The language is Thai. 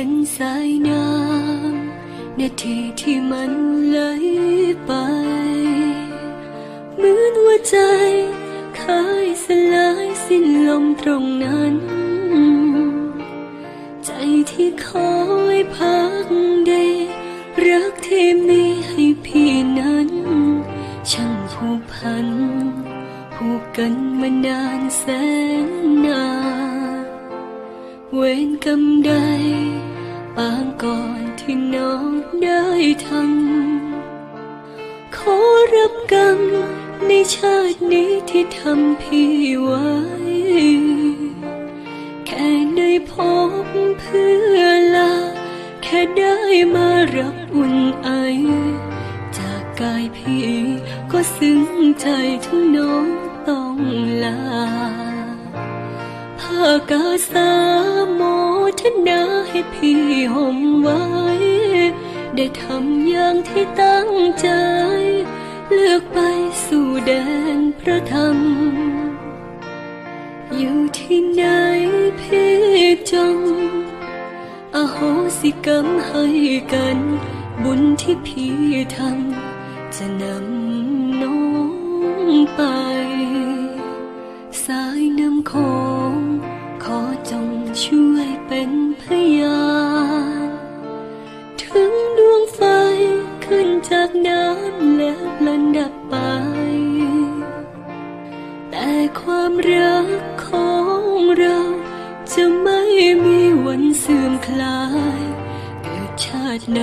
ห็นสายน้ำนาทีที่มันไหลไป เหมือนหัวใจเคยสลายสิ้นลมตรงนั้น ใจที่คอยพักได้รักที่มีให้พี่นั้น ช่างผูกพันผูกกันมานานแสนนานเวรกรรมใด ปางก่อนที่น้องได้ทำขอรับกรรมในชาตินี้ที่ทำพี่ไว้ แค่ได้พบเพื่อลา แค่ได้มารับอุ่นไอ จากกายพี่ก็ซึ้งใจทั้งน้องต้องลาภากาสาโมทนาให้พี่ ห่มไว้ ได้ทำอย่างที่ตั้งใจ เลือกไปสู่แดนพระธรรม อยู่ที่ไหนพี่จงอโหสิกรรมให้กัน บุญที่พี่ทำจะนำน้องไป สายน้ำโขงขอจงช่วย จากน้ำแล้วลันดับไป แต่ความรักของเราจะไม่มีวันเสื่อมคลาย เกิดชาติไหน